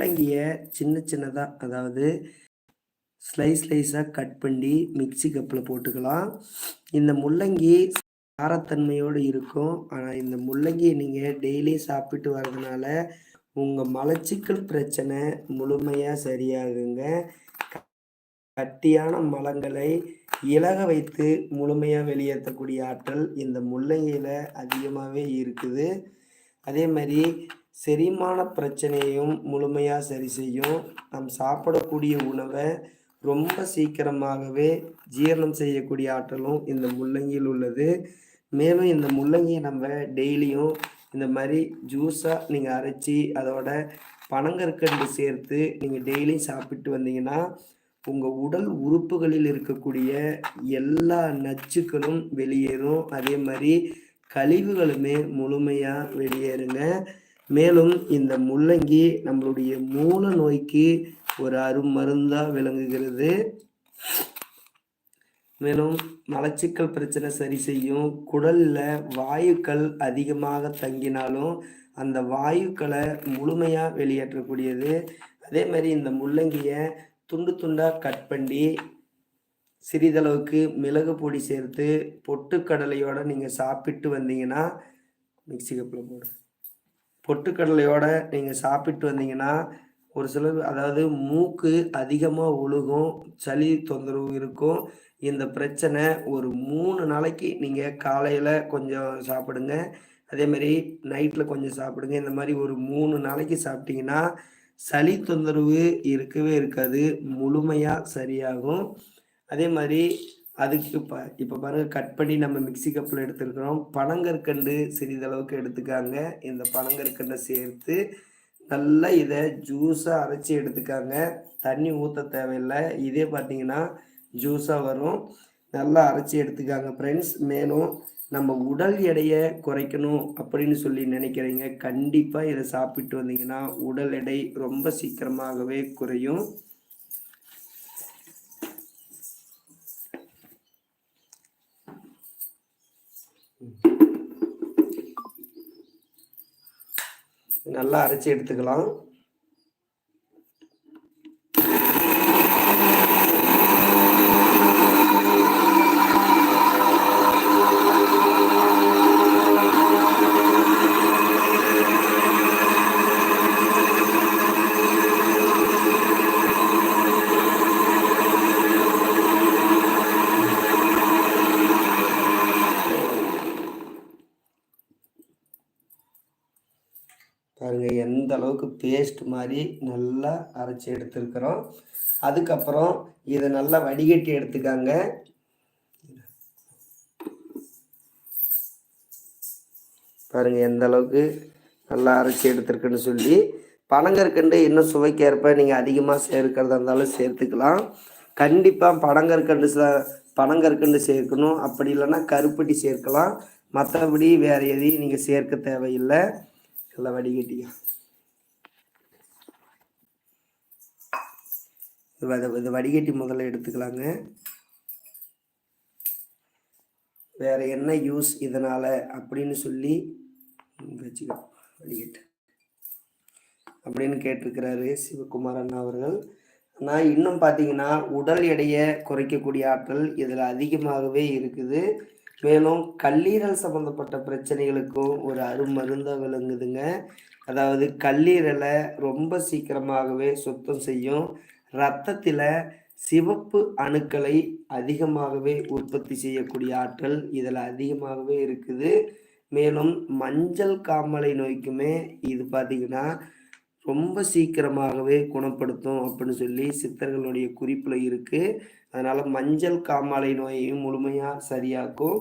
முள்ளங்கியை சின்ன சின்னதாக அதாவது ஸ்லைஸ் ஸ்லைஸாக கட் பண்ணி மிக்ஸி கப்பில் போட்டுக்கலாம். இந்த முள்ளங்கி காரத்தன்மையோடு இருக்கும். ஆனால் இந்த முள்ளங்கியை நீங்கள் டெய்லி சாப்பிட்டு வர்றதுனால உங்கள் மலச்சிக்கல் பிரச்சனை முழுமையாக சரியாகுங்க. கட்டியான மலங்களை இலக வைத்து முழுமையாக வெளியேற்றக்கூடிய ஆற்றல் இந்த முள்ளங்கியில் அதிகமாகவே இருக்குது. அதே மாதிரி செரிமான பிரச்சனையும் முழுமையாக சரி செய்யும். நாம் சாப்பிடக்கூடிய உணவை ரொம்ப சீக்கிரமாகவே ஜீரணம் செய்யக்கூடிய ஆற்றலும் இந்த முள்ளங்கியில் உள்ளது. மேலும் இந்த முள்ளங்கியை நம்ம டெய்லியும் இந்த மாதிரி ஜூஸாக நீங்கள் அரைச்சி அதோட பனங்கற்கண்டு சேர்த்து நீங்கள் டெய்லியும் சாப்பிட்டு வந்தீங்கன்னா உங்கள் உடல் உறுப்புகளில் இருக்கக்கூடிய எல்லா நச்சுக்களும் வெளியேறும். அதே மாதிரி கழிவுகளுமே முழுமையாக வெளியேறுங்க. மேலும் இந்த முள்ளங்கி நம்மளுடைய மூல நோய்க்கு ஒரு அருமருந்தாக விளங்குகிறது. மேலும் மலச்சிக்கல் பிரச்சனை சரி செய்யும். குடலில் வாயுக்கள் அதிகமாக தங்கினாலும் அந்த வாயுக்களை முழுமையாக வெளியேற்றக்கூடியது. அதே மாதிரி இந்த முள்ளங்கியை துண்டு துண்டாக கட் பண்ணி சிறிதளவுக்கு மிளகு பொடி சேர்த்து பொட்டுக்கடலையோடு நீங்கள் சாப்பிட்டு வந்தீங்கன்னா மிக்சி கப்பில் போடு. பொட்டுக்கடலையோட நீங்கள் சாப்பிட்டு வந்தீங்கன்னா ஒரு சிலர் அதாவது மூக்கு அதிகமாக ஒழுகும் சளி தொந்தரவு இருக்கும். இந்த பிரச்சனை ஒரு மூணு நாளைக்கு நீங்கள் காலையில் கொஞ்சம் சாப்பிடுங்க. அதேமாரி நைட்டில் கொஞ்சம் சாப்பிடுங்க. இந்த மாதிரி ஒரு மூணு நாளைக்கு சாப்பிட்டீங்கன்னா சளி தொந்தரவு இருக்கவே இருக்காது. முழுமையாக சரியாகும். அதே மாதிரி அதுக்கு இப்போ இப்போ பாருங்கள் கட் பண்ணி நம்ம மிக்சி கப்பில் எடுத்துருக்கிறோம். பனங்கற்கண்டு சிறிதளவுக்கு எடுத்துக்காங்க. இந்த பனங்கற்கண்டை சேர்த்து நல்லா இதை ஜூஸாக அரைச்சி எடுத்துக்காங்க. தண்ணி ஊற்ற தேவையில்லை. இதே பார்த்தீங்கன்னா ஜூஸாக வரும். நல்லா அரைச்சி எடுத்துக்காங்க ஃப்ரெண்ட்ஸ் மேலும் நம்ம உடல் எடையை குறைக்கணும் அப்படின்னு சொல்லி நினைக்கிறீங்க கண்டிப்பாக இதை சாப்பிட்டு வந்தீங்கன்னா உடல் எடை ரொம்ப சீக்கிரமாகவே குறையும். நல்லா அரைச்சி எடுத்துக்கலாம். இந்த அளவுக்கு பேஸ்ட் மாதிரி நல்லா அரைச்சி எடுத்துருக்குறோம். அதுக்கப்புறம் இதை நல்லா வடிகட்டி எடுத்துக்காங்க. பாருங்கள் எந்த அளவுக்கு நல்லா அரைச்சி எடுத்துருக்குன்னு சொல்லி. பனங்கற்கண்டு இன்னும் சுவைக்கேற்ப நீங்கள் அதிகமாக சேர்க்கிறதா இருந்தாலும் சேர்த்துக்கலாம். கண்டிப்பாக பனங்கற்கண்டு பனங்கற்கண்டு சேர்க்கணும். அப்படி இல்லைன்னா கருப்பட்டி சேர்க்கலாம். மற்றபடி வேறு எதையும் நீங்கள் சேர்க்க தேவையில்லை. நல்லா வடிகட்டிக்கலாம். இது வடிகட்டி முதல்ல எடுத்துக்கலாங்க. வேறு என்ன யூஸ் இதனால் அப்படின்னு சொல்லி வச்சுக்கோ வடிகட்டு. அப்படின்னு கேட்டிருக்கிறாரு சிவகுமார் அண்ணா அவர்கள். ஆனால் இன்னும் பார்த்தீங்கன்னா உடல் எடையை குறைக்கக்கூடிய ஆற்றல் இதில் அதிகமாகவே இருக்குது. மேலும் கல்லீரல் சம்மந்தப்பட்ட பிரச்சனைகளுக்கும் ஒரு அருமருந்தாக விளங்குதுங்க. அதாவது கல்லீரலை ரொம்ப சீக்கிரமாகவே சுத்தம் செய்யும். ரத்தத்தில் சிவப்பு அணுக்களை அதிகமாகவே உற்பத்தி செய்யக்கூடிய ஆற்றல் இதில் அதிகமாகவே இருக்குது. மேலும் மஞ்சள் காமலை நோய்க்குமே இது பார்த்திங்கன்னா ரொம்ப சீக்கிரமாகவே குணப்படுத்தும் அப்படின்னு சொல்லி சித்தர்களுடைய குறிப்பில் இருக்குது அதனால் மஞ்சள் காமாலை நோயையும் முழுமையாக சரியாக்கும்.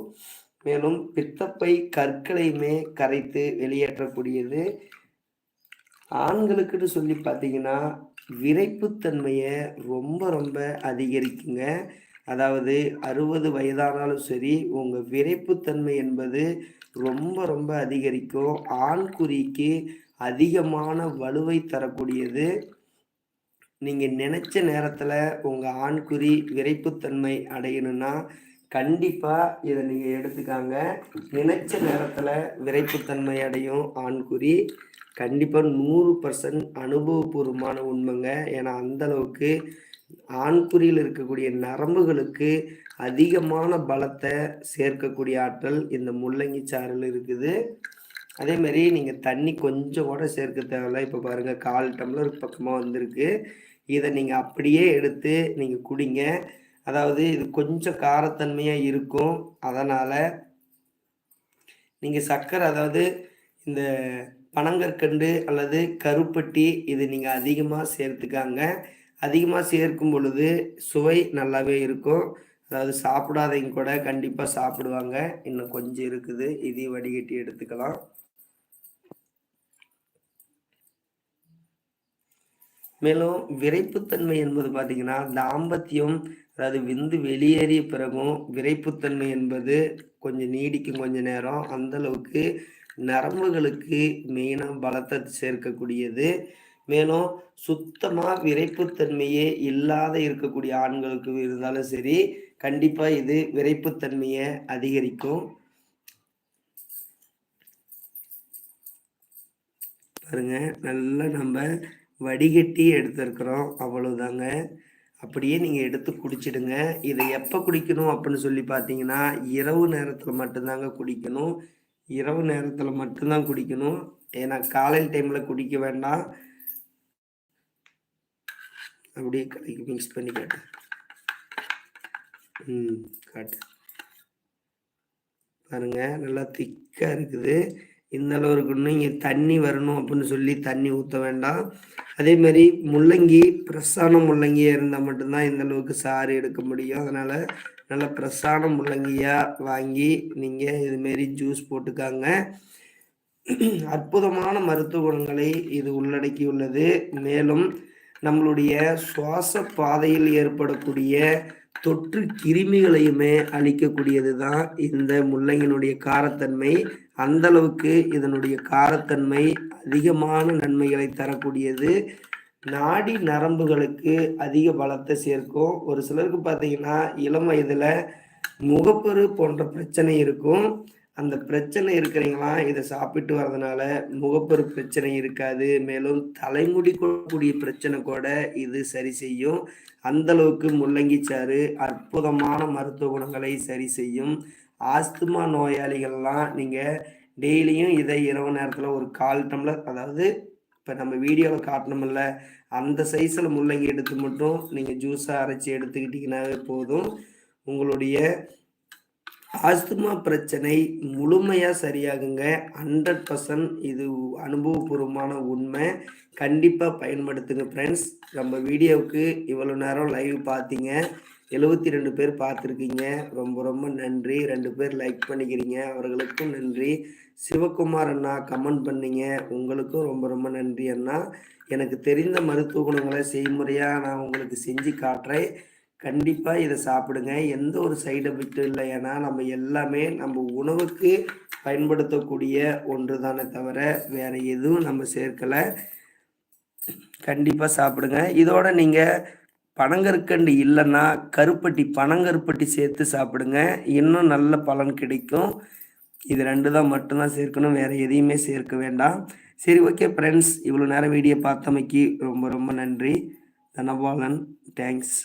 மேலும் பித்தப்பை கற்களையுமே கரைத்து வெளியேற்றக்கூடியது. ஆண்களுக்குன்னு சொல்லி பார்த்தீங்கன்னா விரைப்புத்தன்மையை ரொம்ப ரொம்ப அதிகரிக்குங்க. அதாவது அறுபது வயதானாலும் சரி உங்கள் விரைப்புத்தன்மை என்பது ரொம்ப ரொம்ப அதிகரிக்கும். ஆண்குறிக்கு அதிகமான வலுவை தரக்கூடியது. நீங்கள் நினச்ச நேரத்தில் உங்கள் ஆண்குறி விரைப்புத்தன்மை அடையணும்னா கண்டிப்பாக இதை நீங்கள் எடுத்துக்காங்க. நினைச்ச நேரத்தில் விரைப்புத்தன்மை அடையும் ஆண்குறி கண்டிப்பாக நூறு பர்சன்ட் அனுபவபூர்வமான உண்மைங்க. ஏன்னா அந்த அளவுக்கு ஆண்குறியில் இருக்கக்கூடிய நரம்புகளுக்கு அதிகமான பலத்தை சேர்க்கக்கூடிய ஆற்றல் இந்த முள்ளங்கி சாறில் இருக்குது. அதே மாதிரி நீங்கள் தண்ணி கொஞ்சம் கூட சேர்க்க தேவையில்ல. இப்போ பாருங்கள் கால் டம்ளர் பக்கமாக வந்திருக்கு. இதை நீங்கள் அப்படியே எடுத்து நீங்கள் குடிங்க. அதாவது இது கொஞ்சம் காரத்தன்மையாக இருக்கும். அதனால் நீங்கள் சர்க்கரை அதாவது இந்த பனங்கற்கண்டு அல்லது கருப்பட்டி இது நீங்கள் அதிகமாக சேர்த்துக்காங்க. அதிகமாக சேர்க்கும் பொழுது சுவை நல்லாவே இருக்கும். அதாவது சாப்பிடாதவங்க கூட கண்டிப்பாக சாப்பிடுவாங்க. இன்னும் கொஞ்சம் இருக்குது. இதையும் வடிகட்டி எடுத்துக்கலாம். மேலும் விரைப்புத்தன்மை என்பது பார்த்தீங்கன்னா தாம்பத்தியம் அதாவது விந்து வெளியேறிய பிறகும் விரைப்புத்தன்மை என்பது கொஞ்சம் நீடிக்கும் கொஞ்ச நேரம். அந்த அளவுக்கு நரம்புகளுக்கு மெயினாக பலத்தை சேர்க்கக்கூடியது. மேலும் சுத்தமாக விரைப்புத்தன்மையே இல்லாத இருக்கக்கூடிய ஆண்களுக்கு இருந்தாலும் சரி கண்டிப்பாக இது விரைப்புத்தன்மையை அதிகரிக்கும். பாருங்க நல்லா நம்ம வடிகட்டி எடுத்துருக்குறோம் அவ்வளவுதாங்க. அப்படியே நீங்கள் எடுத்து குடிச்சிடுங்க. இதை எப்போ குடிக்கணும் அப்படின்னு சொல்லி பார்த்தீங்கன்னா இரவு நேரத்தில் மட்டும்தாங்க குடிக்கணும். இரவு நேரத்தில் மட்டும்தான் குடிக்கணும். ஏன்னா காலையில் டைமில் குடிக்க வேண்டாம். அப்படியே கடைக்கு மிக்ஸ் பண்ணி காட்டு. ம் காட்டு. பாருங்க நல்லா திக்காக இருக்குது. இந்த அளவு இருக்கணும் இங்கே தண்ணி வரணும் அப்படின்னு சொல்லி தண்ணி ஊற்ற வேண்டாம். அதே மாதிரி முள்ளங்கி ஃப்ரெஷ்ஷான முள்ளங்கியாக இருந்தால் மட்டும்தான் இந்த அளவுக்கு சாறு எடுக்க முடியும். அதனால் நல்ல ஃப்ரெஷ்ஷான முள்ளங்கியாக வாங்கி நீங்கள் இதுமாரி ஜூஸ் போட்டுக்காங்க. அற்புதமான மருத்துவ குணங்களை இது உள்ளடக்கியுள்ளது மேலும் நம்மளுடைய சுவாச பாதையில் ஏற்படக்கூடிய தொற்று கிருமிகளையுமே அழிக்கக்கூடியது தான் இந்த முள்ளங்கினுடைய காரத்தன்மை. அந்த அளவுக்கு இதனுடைய காரத்தன்மை அதிகமான நன்மைகளை தரக்கூடியது. நாடி நரம்புகளுக்கு அதிக பலத்தை சேர்க்கும். ஒரு சிலருக்கு பார்த்தீங்கன்னா இளம் வயதில் முகப்பரு போன்ற பிரச்சனை இருக்கும். அந்த பிரச்சனை இருக்கிறீங்களா? இதை சாப்பிட்டு வர்றதுனால முகப்பெரு பிரச்சனை இருக்காது. மேலும் தலைமுடி கூடிய பிரச்சனை கூட இது சரி செய்யும். அந்த அளவுக்கு முள்ளங்கி சாறு அற்புதமான மருத்துவ குணங்களை சரி செய்யும். ஆஸ்துமா நோயாளிகள்லாம் நீங்கள் டெய்லியும் இதை இரவு நேரத்தில் ஒரு கால் டம்ளர் அதாவது இப்போ நம்ம வீடியோவில் காட்டணும்ல அந்த சைஸில் முள்ளங்கி எடுத்து மட்டும் நீங்கள் ஜூஸாக அரைச்சி எடுத்துக்கிட்டிங்கனாவே போதும். உங்களுடைய ஆஸ்துமா பிரச்சனை முழுமையாக சரியாகுங்க. ஹண்ட்ரட் பர்சன்ட் இது அனுபவபூர்வமான உண்மை. கண்டிப்பாக பயன்படுத்துங்க ஃப்ரெண்ட்ஸ் நம்ம வீடியோவுக்கு இவ்வளோ நேரம் லைவ் பார்த்தீங்க. எழுபத்தி ரெண்டு பேர் பார்த்துருக்கீங்க. ரொம்ப ரொம்ப நன்றி. ரெண்டு பேர் லைக் பண்ணிக்கிறீங்க. அவர்களுக்கும் நன்றி. சிவகுமார் அண்ணா கமெண்ட் பண்ணீங்க. உங்களுக்கும் ரொம்ப ரொம்ப நன்றி அண்ணா. எனக்கு தெரிந்த மருத்துவ குணங்களை செய்முறையாக நான் உங்களுக்கு செஞ்சு காட்டுறேன். கண்டிப்பாக இதை சாப்பிடுங்க. எந்த ஒரு சைடு எஃபெக்டும் இல்லை. ஏன்னா நம்ம எல்லாமே நம்ம உணவுக்கு பயன்படுத்தக்கூடிய ஒன்று தானே தவிர வேறு எதுவும் நம்ம சேர்க்கலை. கண்டிப்பாக சாப்பிடுங்க. இதோட நீங்கள் பனங்கற்கண்டு இல்லைன்னா கருப்பட்டி பனங்கருப்பட்டி சேர்த்து சாப்பிடுங்க. இன்னும் நல்ல பலன் கிடைக்கும். இது ரெண்டு தான் மட்டும்தான் சேர்க்கணும். வேறு எதையுமே சேர்க்க வேண்டாம். சரி ஓகே ஃப்ரெண்ட்ஸ் இவ்வளோ நேரம் வீடியோ பார்த்தமைக்கு ரொம்ப ரொம்ப நன்றி. தனபாலன் தேங்க்ஸ்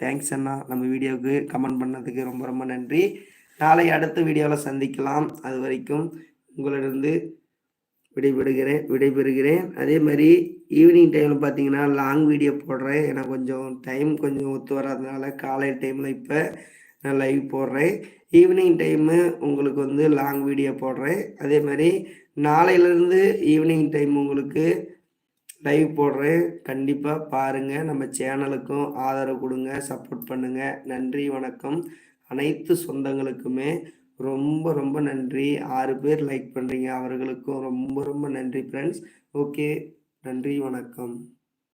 தேங்க்ஸ் அண்ணா. நம்ம வீடியோவுக்கு கமெண்ட் பண்ணதுக்கு ரொம்ப ரொம்ப நன்றி. நாளை அடுத்த வீடியோவில் சந்திக்கலாம். அது வரைக்கும் உங்களிடந்து விடைபெறுகிறேன் விடைபெறுகிறேன். அதே மாதிரி ஈவினிங் டைமில் பார்த்தீங்கன்னா லாங் வீடியோ போடுறேன். ஏன்னா கொஞ்சம் டைம் கொஞ்சம் ஒத்து வராதனால காலை டைமில் இப்போ நான் லைவ் போடுறேன். ஈவினிங் டைமு உங்களுக்கு வந்து லாங் வீடியோ போடுறேன். அதே மாதிரி நாளையிலேருந்து ஈவினிங் டைம் உங்களுக்கு லைவ் போடுறேன். கண்டிப்பாக பாருங்கள் நம்ம சேனலுக்கும் ஆதரவு கொடுங்க. சப்போர்ட் பண்ணுங்கள் நன்றி வணக்கம். அனைத்து சொந்தங்களுக்குமே ரொம்ப ரொம்ப நன்றி. ஆறு பேர் லைக் பண்ணுறீங்க அவர்களுக்கும் ரொம்ப ரொம்ப நன்றி ஃப்ரெண்ட்ஸ் ஓகே நன்றி வணக்கம்.